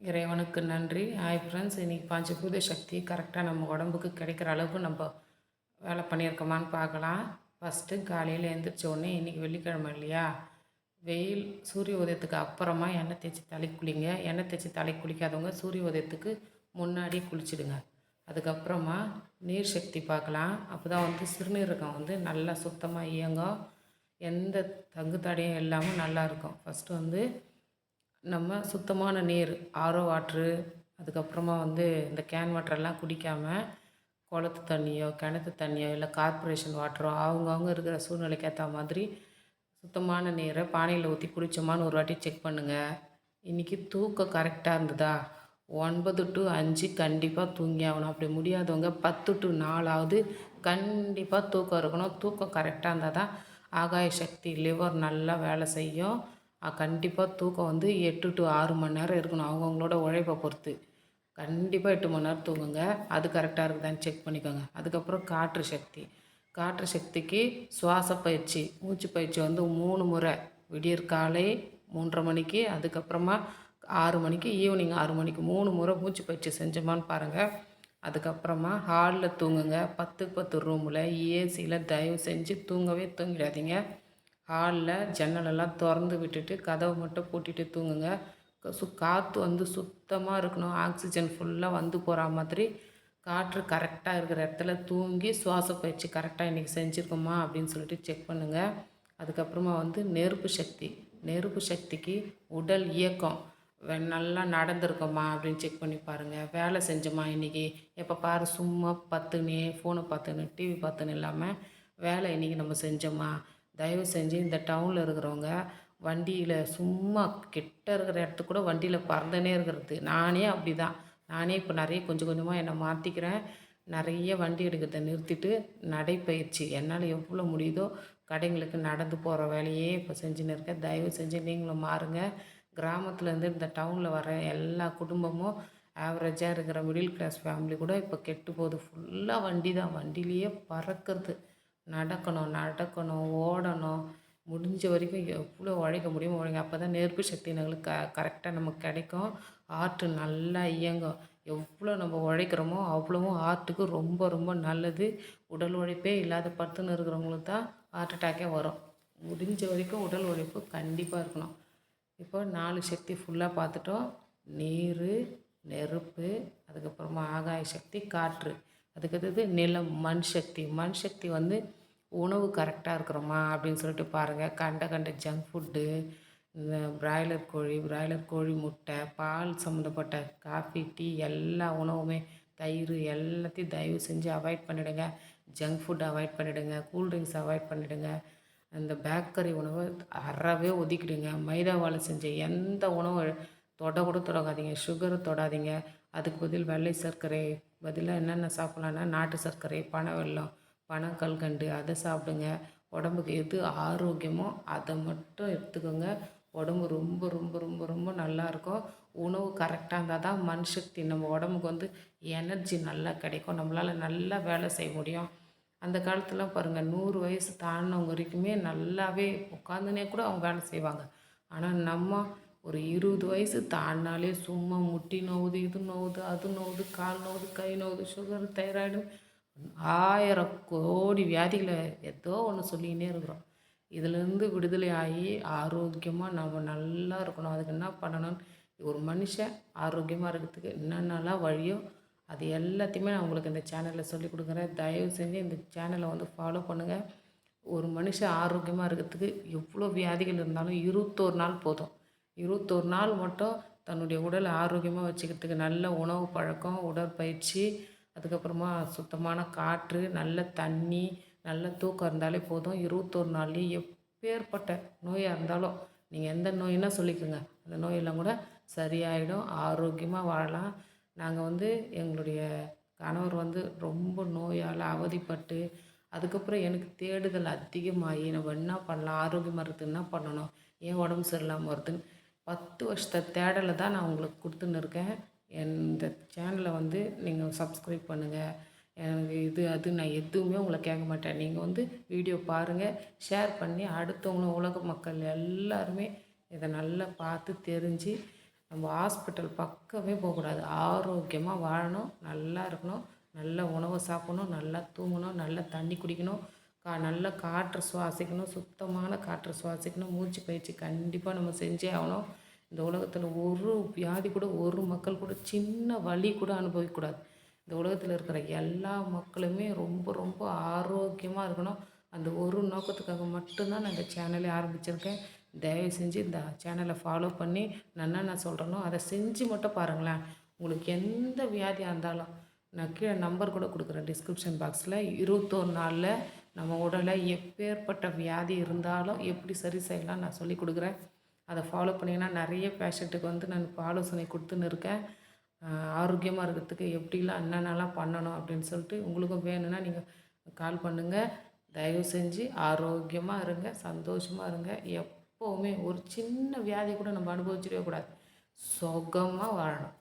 இறைவனுக்கு நன்றி. Hi friends இன்றைக்கி பஞ்சபூத சக்தி கரெக்டாக நம்ம உடம்புக்கு கிடைக்கிற அளவுக்கு நம்ம வேலை பண்ணியிருக்கோமான்னு பார்க்கலாம். ஃபஸ்ட்டு காலையில் எழுந்திரிச்ச உடனே இன்றைக்கி வெள்ளிக்கிழமை இல்லையா? வெயில் சூரிய உதயத்துக்கு அப்புறமா எண்ணெய் தேய்ச்சி தலை குளிங்க. எண்ணெய் தேய்ச்சி தலை குளிக்காதவங்க சூரிய உதயத்துக்கு முன்னாடி குளிச்சிடுங்க. அதுக்கப்புறமா நீர் சக்தி பார்க்கலாம். அப்போ தான் வந்து சிறுநீரகம் வந்து நல்லா சுத்தமாக இயங்கும். எந்த தங்கு தடையும் இல்லாமல் நல்லாயிருக்கும் ஃபஸ்ட்டு வந்து நம்ம சுத்தமான நீர் ஆரோ வாட்ரு அதுக்கப்புறமா வந்து இந்த கேன் வாட்டரெல்லாம் குடிக்காமல் குளத்து தண்ணியோ கிணத்து தண்ணியோ இல்லை கார்ப்பரேஷன் வாட்டரோ அவங்கவுங்க இருக்கிற சூழ்நிலைக்கு ஏற்ற மாதிரி சுத்தமான நீரை பானையில் ஊற்றி குடித்தோமான்னு ஒரு வாட்டி செக் பண்ணுங்கள் இன்றைக்கி தூக்கம் கரெக்டாக இருந்ததா? ஒன்பது டு அஞ்சு கண்டிப்பாக தூங்கி ஆகணும். அப்படி முடியாதவங்க பத்து டு நாலாவது கண்டிப்பாக தூக்கம் இருக்கணும். தூக்கம் கரெக்டாக இருந்தால் தான் ஆகாய சக்தி லிவர் நல்லா வேலை செய்யும். கண்டிப்பாக தூக்கம் வந்து எட்டு டு ஆறு மணி நேரம் இருக்கணும். அவங்கவுங்களோட உழைப்பை பொறுத்து. கண்டிப்பாக எட்டு மணி நேரம் தூங்குங்க. அது கரெக்டாக இருக்குதான்னு செக் பண்ணிக்கோங்க. அதுக்கப்புறம் காற்று சக்தி. காற்று சக்திக்கு சுவாச பயிற்சி. மூச்சு பயிற்சி வந்து மூணு முறை. விடியற் காலை மூன்றரை மணிக்கு அதுக்கப்புறமா ஆறு மணிக்கு ஈவினிங் ஆறு மணிக்கு மூணு முறை மூச்சு பயிற்சி செஞ்சோமான்னு பாருங்கள் அதுக்கப்புறமா ஹாலில் தூங்குங்க. பத்துக்கு பத்து ரூமில் ஏசியில் தயவு செஞ்சு தூங்கவே தூங்கிடாதீங்க. ஹாலில் ஜன்னலெல்லாம் திறந்து விட்டுட்டு கதவை மட்டும் பூட்டிட்டு தூங்குங்க. சு காற்று வந்து சுத்தமாக இருக்கணும். ஆக்சிஜன் ஃபுல்லாக வந்து போகிற மாதிரி காற்று கரெக்டாக இருக்கிற இடத்துல தூங்கி சுவாச பயிற்சி கரெக்டாக இன்றைக்கி செஞ்சுருக்கோமா அப்படின்னு சொல்லிட்டு செக் பண்ணுங்கள் அதுக்கப்புறமா வந்து நெருப்பு சக்தி. நெருப்பு சக்திக்கு உடல் இயக்கம். நல்லா நடந்திருக்கோமா அப்படின்னு செக் பண்ணி பாருங்கள் வேலை செஞ்சோமா இன்றைக்கி எப்போ பாரு சும்மா பத்துனே ஃபோனை பார்த்துன்னு டிவி பார்த்துன்னு இல்லாமல் வேலை இன்றைக்கி நம்ம செஞ்சோமா? தயவு செஞ்சு இந்த டவுனில் இருக்கிறவங்க வண்டியில் சும்மா கிட்ட இருக்கிற இடத்துக்கு கூட வண்டியில் பறந்துனே இருக்கிறது. நானே அப்படி தான் நானே இப்போ நிறைய கொஞ்சம் கொஞ்சமாக என்னை மாற்றிக்கிறேன் நிறைய வண்டி எடுக்கிறத நிறுத்திட்டு நடைப்பயிற்சி. என்னால் எவ்வளோ முடியுதோ கடைங்களுக்கு நடந்து போகிற வேலையே இப்போ செஞ்சுன்னு இருக்கேன். தயவு செஞ்சு நீங்களும் மாறுங்க. கிராமத்துலேருந்து இந்த டவுனில் வர எல்லா குடும்பமும் ஆவரேஜாக இருக்கிற மிடில் கிளாஸ் ஃபேமிலி கூட இப்போ கெட்டு போகுது. ஃபுல்லாக வண்டி தான் வண்டிலேயே பறக்கிறது. நடக்கணும் நடக்கணும் ஓடணும். முடிஞ்ச வரைக்கும் எவ்வளோ உழைக்க முடியுமோ உழைங்க. அப்போ தான் நெருப்பு சக்தி எங்களுக்கு க கரெக்டாக நமக்கு கிடைக்கும். ஆர்ட்டு நல்லா இயங்கும். எவ்வளோ நம்ம உழைக்கிறோமோ அவ்வளோவும் ஆர்ட்டுக்கு ரொம்ப ரொம்ப நல்லது. உடல் உழைப்பே இல்லாத படுத்துன்னு இருக்கிறவங்களுக்கு தான் ஹார்ட் அட்டாக்கே வரும். முடிஞ்ச வரைக்கும் உடல் உழைப்பு கண்டிப்பாக இருக்கணும். இப்போ நாலு சக்தி ஃபுல்லாக பார்த்துட்டோம். நீர் நெருப்பு அதுக்கப்புறமா ஆகாய சக்தி காற்று. அதுக்கடுத்தது நிலம் மண் சக்தி. மண் சக்தி வந்து உணவு கரெக்டாக இருக்கிறோமா அப்படின்னு சொல்லிட்டு பாருங்கள் கண்ட கண்ட ஜங்க் ஃபுட்டு இந்த பிராய்லர் கோழி பிராய்லர் கோழி முட்டை பால் சம்மந்தப்பட்ட காஃபி டீ எல்லா உணவுமே தயிர் எல்லாத்தையும் தயவு செஞ்சு அவாய்ட் பண்ணிவிடுங்க ஜங்க் ஃபுட் அவாய்ட் பண்ணிவிடுங்க கூல்ட்ரிங்க்ஸ் அவாய்ட் பண்ணிவிடுங்க அந்த பேக்கரி உணவை அறவே ஒதுக்கிடுங்க. மைதாவால் செஞ்ச எந்த உணவு தொட கூட தொடங்காதீங்க. சுகரை தொடாதீங்க. அதுக்கு பதில் வெள்ளை சர்க்கரை. பதிலாக என்னென்ன சாப்பிட்லான்னா நாட்டு சர்க்கரை பனை வெல்லம் பனக்கல்கண்டு அதை சாப்பிடுங்க. உடம்புக்கு எது ஆரோக்கியமோ அதை மட்டும் எடுத்துக்கோங்க. உடம்பு ரொம்ப ரொம்ப ரொம்ப ரொம்ப நல்லாயிருக்கும் உணவு கரெக்டாக இருந்தால் தான் மண் சக்தி நம்ம உடம்புக்கு வந்து எனர்ஜி நல்லா கிடைக்கும். நம்மளால் நல்லா வேலை செய்ய முடியும். அந்த காலத்தில் பாருங்கள் நூறு வயசு தாண்டினவங்க வரைக்குமே நல்லாவே உட்காந்துனே கூட அவங்க வேலை செய்வாங்க. ஆனால் நம்ம ஒரு இருபது வயசு தாண்டினாலே சும்மா முட்டி நோவுது இது நோவுது அது நோவுது கால் நோவுது கை நோவுது சுகர் தைராய்டு ஆயிரம் கோடி வியாதிகளை ஏதோ ஒன்று சொல்லிக்கினே இருக்கிறோம். இதுலேருந்து விடுதலை ஆகி ஆரோக்கியமாக நம்ம நல்லா இருக்கணும். அதுக்கு என்ன பண்ணணும்னு ஒரு மனுஷன் ஆரோக்கியமாக இருக்கிறதுக்கு என்னென்னலாம் வழியோ அது எல்லாத்தையுமே நான் உங்களுக்கு இந்த சேனலில் சொல்லி கொடுக்குறேன். தயவு செஞ்சு இந்த சேனலை வந்து ஃபாலோ பண்ணுங்கள் ஒரு மனுஷன் ஆரோக்கியமாக இருக்கிறதுக்கு எவ்வளோ வியாதிகள் இருந்தாலும் இருபத்தோரு நாள் போதும். இருபத்தோரு நாள் மட்டும் தன்னுடைய உடலை ஆரோக்கியமாக வச்சுக்கிறதுக்கு நல்ல உணவு பழக்கம் உடற்பயிற்சி அதுக்கப்புறமா சுத்தமான காற்று நல்ல தண்ணி நல்ல தூக்கம் இருந்தாலே போதும். இருபத்தோரு நாள்லேயும் எப்பேற்பட்ட நோயாக இருந்தாலும் நீங்கள் எந்த நோயினா சொல்லிக்கோங்க. அந்த நோயெல்லாம் கூட சரியாயிடும். ஆரோக்கியமாக வாழலாம். நாங்கள் வந்து எங்களுடைய கணவர் வந்து ரொம்ப நோயால் அவதிப்பட்டு அதுக்கப்புறம் எனக்கு தேடுதல் அதிகமாகி நம்ம என்ன பண்ணலாம்? ஆரோக்கியமாக இருக்குது என்ன பண்ணணும்? ஏன் உடம்பு சரியில்லாமல் வருதுன்னு பத்து வருஷத்தை தேடலை தான் நான் உங்களுக்கு கொடுத்துன்னு இருக்கேன். இந்த சேனலை வந்து நீங்கள் சப்ஸ்கிரைப் பண்ணுங்கள் எனக்கு இது அது நான் எதுவுமே உங்களை கேட்க மாட்டேன். நீங்கள் வந்து வீடியோ பாருங்கள் ஷேர் பண்ணி அடுத்தவங்களும் உலக மக்கள் எல்லாருமே இதை நல்லா பார்த்து தெரிஞ்சு நம்ம ஹாஸ்பிட்டல் பக்கமே போகக்கூடாது. ஆரோக்கியமாக வாழணும் நல்லா இருக்கணும் நல்ல உணவை சாப்பிடணும் நல்லா தூங்கணும் நல்லா தண்ணி குடிக்கணும் கா நல்ல காற்று சுவாசிக்கணும் சுத்தமான காற்று சுவாசிக்கணும் மூச்சு பயிற்சி கண்டிப்பாக நம்ம செஞ்சே ஆகணும். இந்த உலகத்தில் ஒரு வியாதி கூட ஒரு மக்கள் கூட சின்ன வலி கூட அனுபவிக்கக்கூடாது. இந்த உலகத்தில் இருக்கிற எல்லா மக்களுமே ரொம்ப ரொம்ப ஆரோக்கியமாக இருக்கணும். அந்த ஒரு நோக்கத்துக்காக மட்டும்தான் நான் இந்த சேனலை ஆரம்பிச்சிருக்கேன். தயவு செஞ்சு இந்த சேனலை ஃபாலோ பண்ணி நான் என்னென்ன சொல்கிறேனோ அதை செஞ்சு மட்டும் பாருங்களேன். உங்களுக்கு எந்த வியாதியாக இருந்தாலும் நான் கீழே நம்பர் கூட கொடுக்குறேன் டிஸ்கிரிப்ஷன் பாக்ஸில் இருபத்தோரு நாளில் நம்ம உடலை எப்பேற்பட்ட வியாதி இருந்தாலும் எப்படி சரி செய்யலாம் நான் சொல்லி கொடுக்குறேன். அதை ஃபாலோ பண்ணிங்கன்னா நிறைய பேஷண்ட்டுக்கு வந்து நான் இப்போ ஆலோசனை கொடுத்துன்னு இருக்கேன். ஆரோக்கியமாக இருக்கிறதுக்கு எப்படிலாம் என்னென்னலாம் பண்ணணும் அப்படின்னு சொல்லிட்டு உங்களுக்கும் வேணும்னா நீங்கள் கால் பண்ணுங்கள் தயவு செஞ்சு ஆரோக்கியமாக இருங்க சந்தோஷமாக இருங்க. எப்போவுமே ஒரு சின்ன வியாதி கூட நம்ம அனுபவிச்சிடவே கூடாது. சுகமாக வாழணும்.